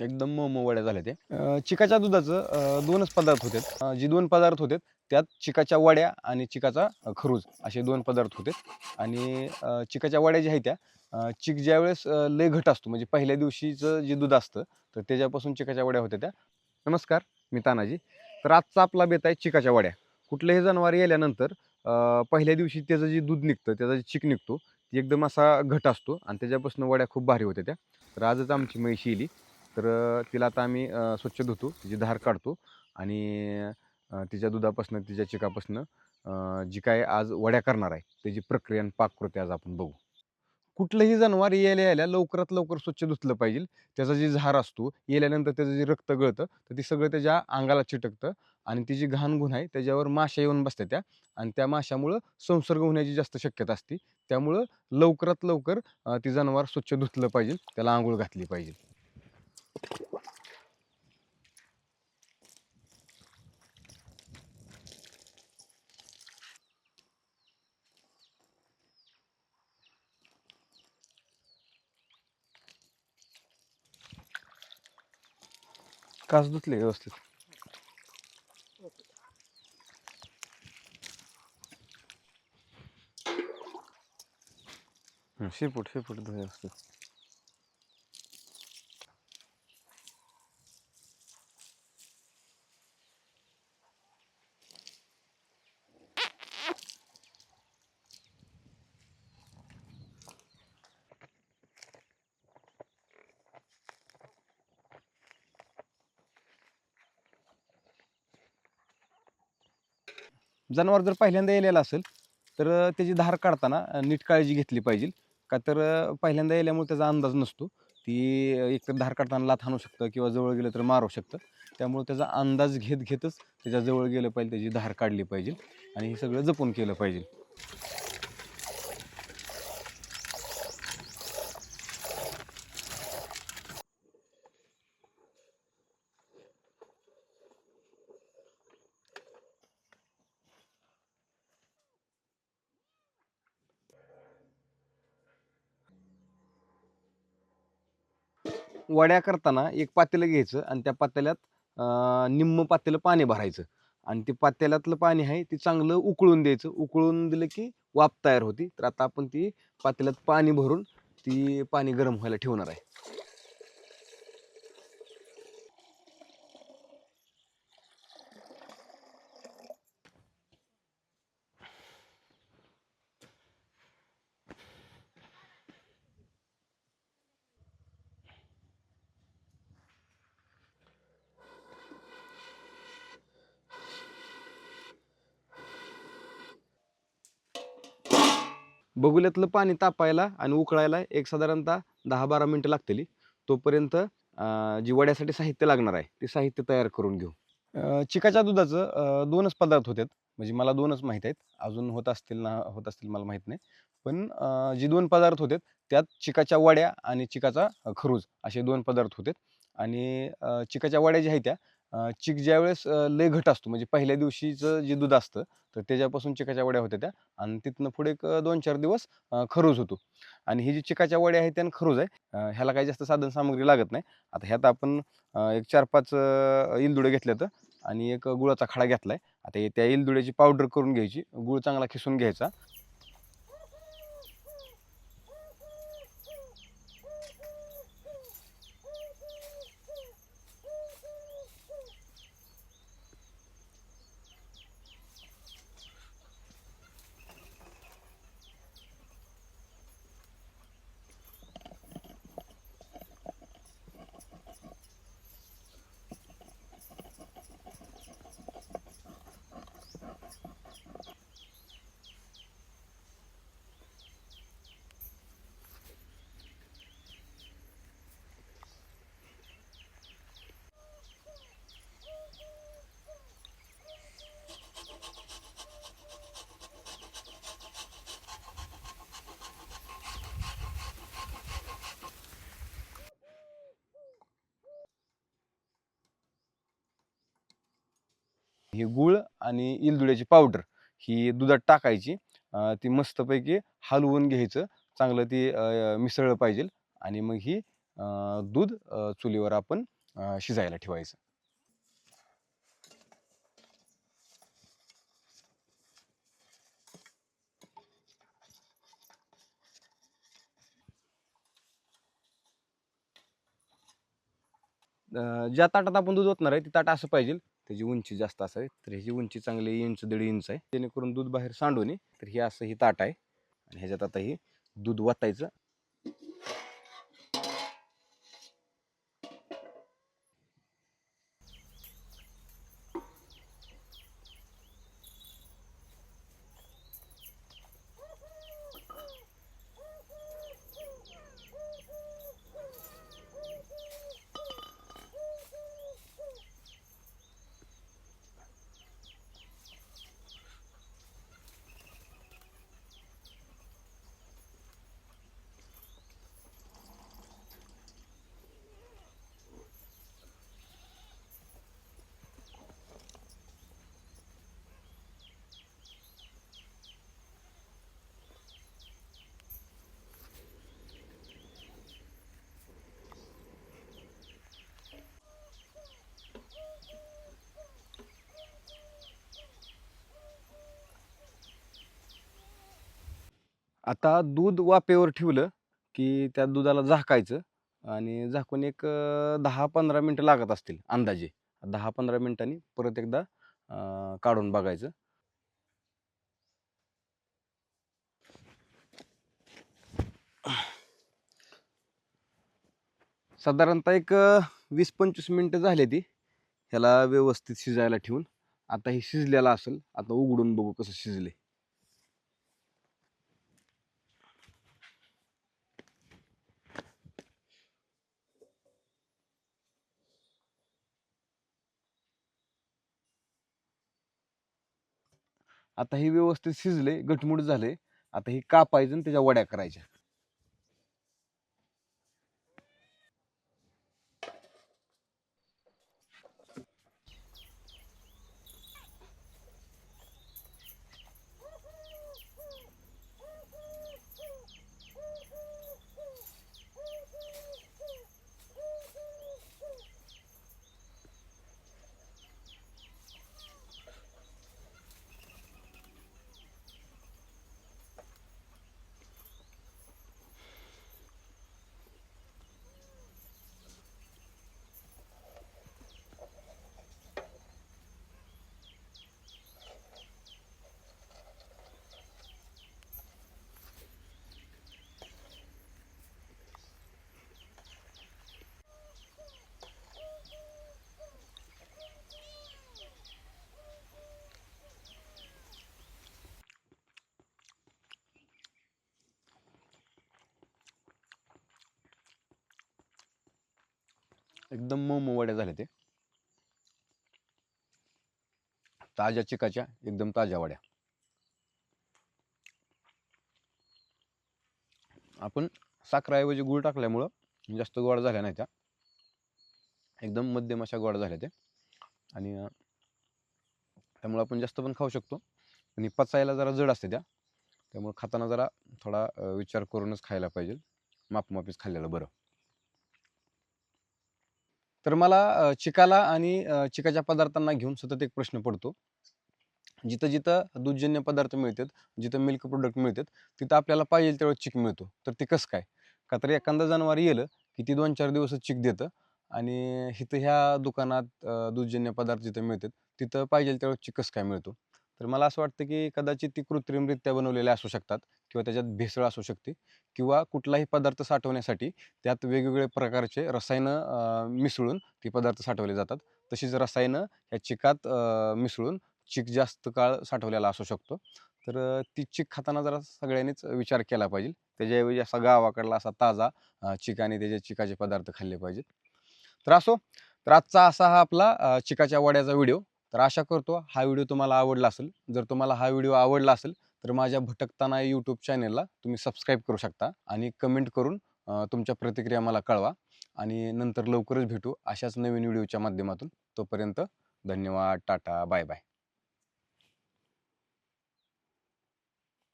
एकदम मोमो वड्या झाल्या ते चिकाच्या दुधाचं दोनच पदार्थ होते जे दोन पदार्थ होते त्यात चिकाच्या वड्या आणि चिकाचा खरूज असे दोन पदार्थ होते आणि चिकाच्या वड्या ज्या आहेत त्या चिक ज्यावेळेस अं, लय घट असतो म्हणजे पहिल्या दिवशीचं जे दूध असतं तर त्याच्यापासून चिकाच्या वड्या होत्या त्या. नमस्कार मी तानाजी. तर आजचा आपला बेत आहे चिकाच्या वड्या. कुठलंही जनावर गेल्यानंतर पहिल्या दिवशी त्याचं जे दूध निघतं त्याचा जे चिक निघतो ती एकदम असा घट असतो आणि त्याच्यापासून वड्या खूप भारी होत्या त्या. तर आजच आमची म्हैशी इली तर तिला आता आम्ही स्वच्छ धुतो तिची धार काढतो आणि तिच्या दुधापासून तिच्या चिकापासून जी काय आज वड्या करणार आहे त्याची प्रक्रिया आणि पाककृती आज आपण बघू. कुठलंही जनावर यायला यायला लवकरात लवकर स्वच्छ धुतलं पाहिजे. त्याचा जी झार असतो येल्यानंतर त्याचं जे रक्त गळतं तर ते सगळं त्याच्या अंगाला चिटकतं आणि ती जी घाण गुण आहे त्याच्यावर माशा येऊन बसतात त्या आणि त्या माशामुळं संसर्ग होण्याची जास्त शक्यता असते. त्यामुळं लवकरात लवकर ती जनावर स्वच्छ धुतलं पाहिजे त्याला आंघोळ घातली पाहिजे. कास धुतले व्यवस्थित. हं, शेपूट शेपूट धुवा व्यवस्थित. जनावर जर पहिल्यांदा येलेलं असेल तर त्याची धार काढताना नीट काळजी घेतली पाहिजे. का तर पहिल्यांदा येल्यामुळे त्याचा अंदाज नसतो. ती एकतर धार काढताना लाथ आणू शकतं किंवा जवळ गेलं तर मारू शकतं. त्यामुळे त्याचा अंदाज घेत घेतच त्याच्याजवळ गेलं पाहिजे त्याची धार काढली पाहिजे आणि हे सगळं जपून केलं पाहिजे. वड्या करताना एक पातेलं घ्यायचं आणि त्या पातेल्यात निम्म पातेलं पाणी भरायचं. आणि ते पातेल्यातलं पाणी आहे ते चांगलं उकळून द्यायचं. उकळून दिलं की वाफ तयार होती. तर आता आपण ती पातेल्यात पाणी भरून ती पाणी गरम व्हायला ठेवणार आहे. बगुल्यातलं पाणी तापायला आणि उकळायला एक साधारणतः दहा बारा मिनटं लागतील. तोपर्यंत जी वड्यासाठी साहित्य लागणार आहे ते साहित्य तयार करून घेऊ. चिकाच्या दुधाचं दोनच पदार्थ होतात. म्हणजे मला दोनच माहीत आहेत. अजून होत असतील ना होत असतील मला माहीत नाही. पण जे दोन पदार्थ होते त्यात चिकाच्या वड्या आणि चिकाचा खरूज असे दोन पदार्थ होते आणि चिकाच्या वड्या ज्या आहेत त्या चिक ज्यावेळेस अं, लय घट असतो म्हणजे पहिल्या दिवशीचं जे दूध असतं तर त्याच्यापासून चिकाच्या वड्या होत्या त्या आणि तिथनं पुढे एक दोन चार दिवस अं, खरूज होतो. आणि ही जी चिकाच्या वड्या आहेत त्या खरूज आहे. ह्याला काही जास्त साधन सामग्री लागत नाही. आता ह्यात आपण एक चार पाच इलदुडे घेतले तर आणि एक गुळाचा खडा आहे आता हे त्या इलदुड्याची पावडर करून घ्यायची गुळ चांगला खिसून घ्यायचा ही गुळ आणि इलदुड्याची पावडर ही दुधात टाकायची. ती मस्तपैकी हलवून घ्यायचं. चांगलं ती मिसळलं पाहिजे आणि मग ही दूध चुलीवर आपण शिजायला ठेवायचं. ज्या ताटात आपण दूध ओतणार आहे ती ताट असं पाहिजे. त्याची उंची जास्त असावी. तर ह्याची उंची चांगली इंच दीड इंच आहे. जेणेकरून दूध बाहेर सांडू नये तर हे असं ही ताट आहे. आणि ह्याच्यात आता ही दूध वतायचं. आता दूध वाफेवर ठेवलं की त्या दुधाला झाकायचं आणि झाकून एक दहा पंधरा मिनटं लागत असतील अंदाजे. दहा पंधरा मिनिटांनी परत एकदा काढून बघायचं. साधारणतः एक वीस पंचवीस मिनटं झाली ती ह्याला व्यवस्थित शिजायला ठेवून. आता हे शिजलेलं असेल आता उघडून बघू कसं शिजले आता हे व्यवस्थित शिजले गटमुट झाले. आता हे कापायचं आणि त्याच्या वड्या करायच्या. एकदम मऊ वड्या झाल्या ते. ताज्या चिकाच्या एकदम ताज्या वड्या. आपण साखराऐवजी गुळ टाकल्यामुळं जास्त गोड झाल्या नाही त्या. एकदम मध्यम अशा गोड झाल्या त्या. आणि त्यामुळं आपण जास्त पण खाऊ शकतो. आणि पचायला जरा जड असते त्या. त्यामुळं खाताना जरा थोडा विचार करूनच खायला पाहिजे. मापमापीच खाल्लेलं बरं. तर मला चिकाला आणि चिकाच्या पदार्थांना घेऊन सतत एक प्रश्न पडतो. जिथं जिथं दूधजन्य पदार्थ मिळतात जिथं मिल्क प्रोडक्ट मिळतात तिथं आपल्याला पाहिजे तेवढं चिक मिळतो. तर ते कसं काय? का तर एखादा जनावर येलं की ती दोन चार दिवस चिक देतं आणि इथं ह्या दुकानात दूधजन्य पदार्थ जिथं मिळतात तिथं पाहिजे तेवढं चिक कसं काय मिळतो? तर मला असं वाटतं की कदाचित ती कृत्रिमरित्या बनवलेल्या असू शकतात किंवा त्याच्यात भेसळ असू शकते किंवा कुठलाही पदार्थ साठवण्यासाठी त्यात वेगवेगळे प्रकारचे रसायनं मिसळून ती पदार्थ साठवले जातात. तशीच रसायनं ह्या चिकात मिसळून चिक जास्त काळ साठवलेला असू शकतो. तर ती चिक खाताना जरा सगळ्यांनीच विचार केला पाहिजे. त्याच्याऐवजी असा गावाकडला असा ताजा चिक आणि त्याचे चिकाचे पदार्थ खाल्ले पाहिजेत. तर असो तर आजचा असा हा आपला चिकाच्या वड्याचा व्हिडिओ. तर आशा करतो हा व्हिडिओ तुम्हाला आवडला असेल. जर तुम्हाला हा व्हिडिओ आवडला असेल तर माझ्या भटकताना यूट्यूब चॅनेलला तुम्ही सबस्क्राईब करू शकता आणि कमेंट करून तुमच्या प्रतिक्रिया मला कळवा आणि नंतर लवकरच भेटू अशाच नवीन व्हिडिओच्या माध्यमातून. तोपर्यंत धन्यवाद टाटा बाय बाय